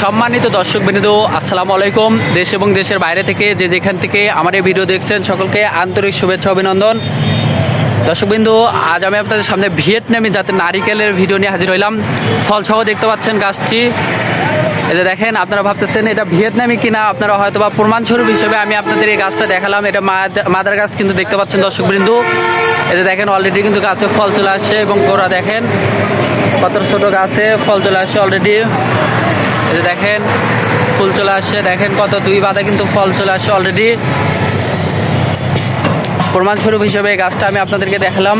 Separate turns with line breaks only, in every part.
সম্মানিত দর্শক বিন্দু আসসালামু আলাইকুম। দেশ এবং দেশের বাইরে থেকে যে যেখান থেকে আমার এই ভিডিও দেখছেন, সকলকে আন্তরিক শুভেচ্ছা, অভিনন্দন। দর্শকবিন্দু, আজ আমি আপনাদের সামনে ভিয়েতনামি জাতের নারিকেলের ভিডিও নিয়ে হাজির হইলাম। ফলসহ দেখতে পাচ্ছেন গাছটি। যে দেখেন, আপনারা ভাবতেছেন এটা ভিয়েতনামি কিনা, আপনারা হয়তো বা প্রমাণস্বরূপ হিসেবে আমি আপনাদের এই গাছটা দেখালাম। এটা মাদ- মাদার গাছ কিন্তু দেখতে পাচ্ছেন দর্শকবৃন্দু। যে দেখেন অলরেডি কিন্তু গাছে ফল চলে আসছে এবং গোড়া দেখেন। কত ছোট গাছে ফল চলে আসছে অলরেডি যে দেখেন, ফুল চলে আসছে। দেখেন কত দুই বাদে কিন্তু ফল চলে আসছে অলরেডি প্রমাণস্বরূপ হিসেবে এই গাছটা আমি আপনাদেরকে দেখালাম।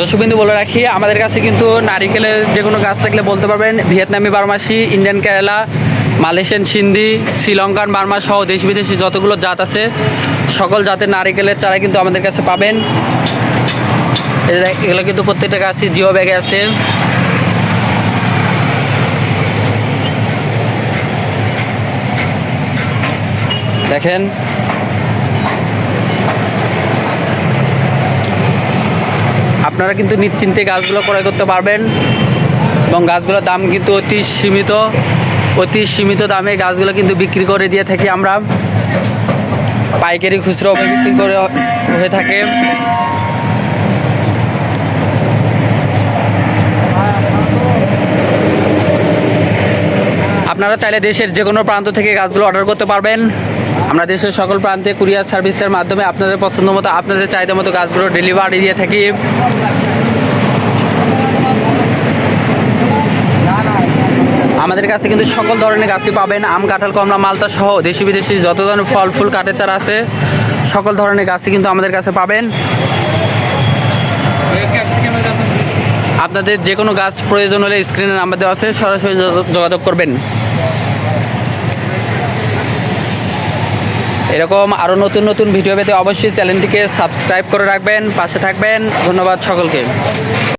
দর্শকবিন্দু বলে রাখি, আমাদের কাছে কিন্তু নারিকেলের যে কোনো গাছ থাকলে বলতে পারবেন। ভিয়েতনামি বারমাসি, Indian Kerala Malaysian, Sindhi, Sri Lankan Burma সহ দেশ বিদেশি যতগুলো জাত আছে, সকল জাতের নারিকেলের চারা কিন্তু আমাদের কাছে পাবেন। এগুলো কিন্তু প্রত্যেকটা গাছই জিও ব্যাগে আছে। দেখেন। আপনারা কিন্তু নিশ্চিন্তে গাছগুলো ক্রয় করতে পারবেন এবং গাছগুলোর দাম কিন্তু অতি সীমিত। অতি সীমিত দামে গাছগুলো কিন্তু বিক্রি করে দিয়ে থাকি আমরা। পাইকারি খুচরো বিক্রি করে হয়ে থাকে। আপনারা চাইলে দেশের যে কোনো প্রান্ত থেকে গাছগুলো অর্ডার করতে পারবেন। আমরা দেশের সকল প্রান্তে কুরিয়ার সার্ভিসের মাধ্যমে আপনাদের পছন্দ মতো আপনাদের চাহিদা মতো গাছগুলো ডেলিভারি দিয়ে থাকি। আমাদের কাছে কিন্তু সকল ধরনের গাছই পাবেন, আম, কাঁঠাল, কমলা, মালতা সহ দেশি বিদেশি যত ধরনের ফল, ফুল কাঠের চারা আছে, সকল ধরনের গাছই কিন্তু আমাদের কাছে পাবেন। আপনাদের যে কোনো গাছ প্রয়োজন হলে স্ক্রিনে নাম্বার দেওয়া আছে, সরাসরি যোগাযোগ করবেন। এরকম আরও নতুন নতুন ভিডিও পেতে অবশ্যই চ্যানেলটিকে সাবস্ক্রাইব করে রাখবেন, পাশে থাকবেন, ধন্যবাদ সকলকে।